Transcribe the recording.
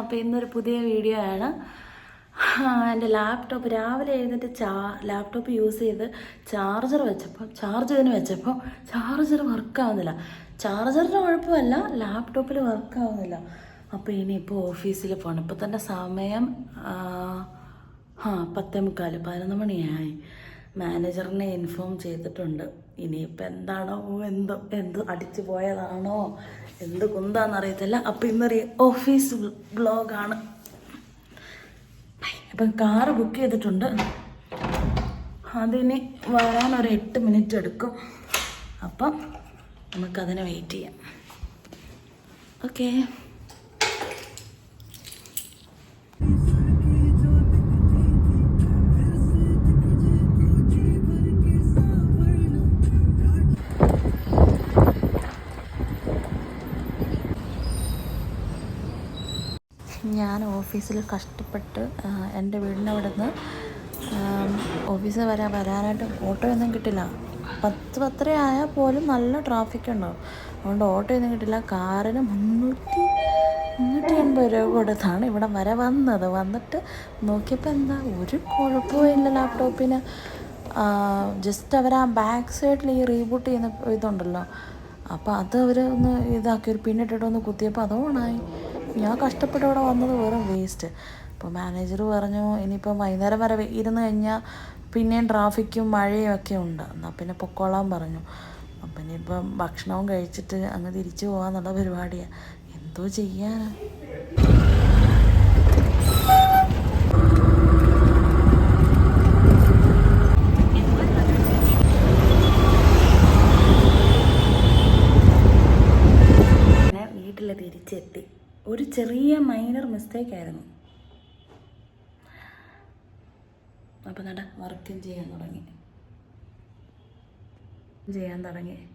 അപ്പോൾ ഇന്നൊരു പുതിയ വീഡിയോ ആണ്. എന്റെ ലാപ്ടോപ്പ് രാവിലെ എഴുന്നേറ്റ് ചാ ലാപ്ടോപ്പ് യൂസ് ചെയ്ത് ചാർജർ വെച്ചപ്പോൾ ചാർജറിന് വെച്ചപ്പോൾ ചാർജർ വർക്കാവുന്നില്ല ചാർജറിന് കുഴപ്പമല്ല ലാപ്ടോപ്പിൽ വർക്കാവുന്നില്ല അപ്പോൾ ഇനിയിപ്പോൾ ഓഫീസിൽ പോകണം ഇപ്പോൾ തന്നെ സമയം ആ പത്തേ മുക്കാൽ പതിനൊന്ന് മണിയായി. മാനേജറിനെ ഇൻഫോം ചെയ്തിട്ടുണ്ട്. ഇനിയിപ്പോൾ എന്താണോ എന്തോ എന്ത് അടിച്ചു പോയതാണോ എന്ത് കുന്താന്ന് അറിയത്തില്ല. അപ്പോൾ ഇന്നൊരു ഓഫീസ് ബ്ലോഗാണ് അപ്പം കാറ് ബുക്ക് ചെയ്തിട്ടുണ്ട്. അതിന് വരാൻ ഒരു എട്ട് മിനിറ്റ് എടുക്കും. അപ്പം നമുക്കതിനെ വെയിറ്റ് ചെയ്യാം. ഓക്കേ ഞാൻ ഓഫീസിൽ കഷ്ടപ്പെട്ട് എന്റെ വീടിന്റെ അവിടെ നിന്ന് ഓഫീസിൽ വരാൻ വരാനായിട്ട് ഓട്ടോ ഒന്നും കിട്ടില്ല. പത്ത് പത്തര ആയാൽ പോലും നല്ല ട്രാഫിക് ഉണ്ടാവും. അതുകൊണ്ട് ഓട്ടോ ഒന്നും കിട്ടില്ല. കാറിന് മുന്നൂറ്റി മുന്നൂറ്റി എൺപത് രൂപ കൊടുത്താണ് ഇവിടെ വരെ വന്നത്. വന്നിട്ട് നോക്കിയപ്പോൾ എന്താ ഒരു കുഴപ്പമില്ല ലാപ്ടോപ്പിന് ജസ്റ്റ് അവർ ആ ബാക്ക് സൈഡിൽ ഈ റീബൂട്ട് ചെയ്യുന്ന ഇതുണ്ടല്ലോ. അപ്പോൾ അത് അവർ ഒന്ന് ഇതാക്കി ഒരു പിന്നിട്ടിട്ടൊന്ന് കുത്തിയപ്പോൾ അത് ഓണായി ഞാൻ കഷ്ടപ്പെട്ട് ഇവിടെ വന്നത് വെറും വേസ്റ്റ് അപ്പോൾ മാനേജർ പറഞ്ഞു ഇനിയിപ്പം വൈകുന്നേരം വരെ ഇരുന്ന് കഴിഞ്ഞാൽ പിന്നെയും ട്രാഫിക്കും മഴയും ഒക്കെ ഉണ്ട്. എന്നാൽ പിന്നെ പൊക്കോളാൻ പറഞ്ഞു. അപ്പം ഇനിയിപ്പം ഭക്ഷണവും കഴിച്ചിട്ട് അങ്ങ് തിരിച്ചു പോകാന്നുള്ള പരിപാടിയാണ് എന്തോ ചെയ്യാനാ? ഒരു ചെറിയ മൈനർ മിസ്റ്റേക്ക് ആയിരുന്നു. അപ്പം നട വർക്കും ചെയ്യാൻ തുടങ്ങി. ചെയ്യാൻ തുടങ്ങി.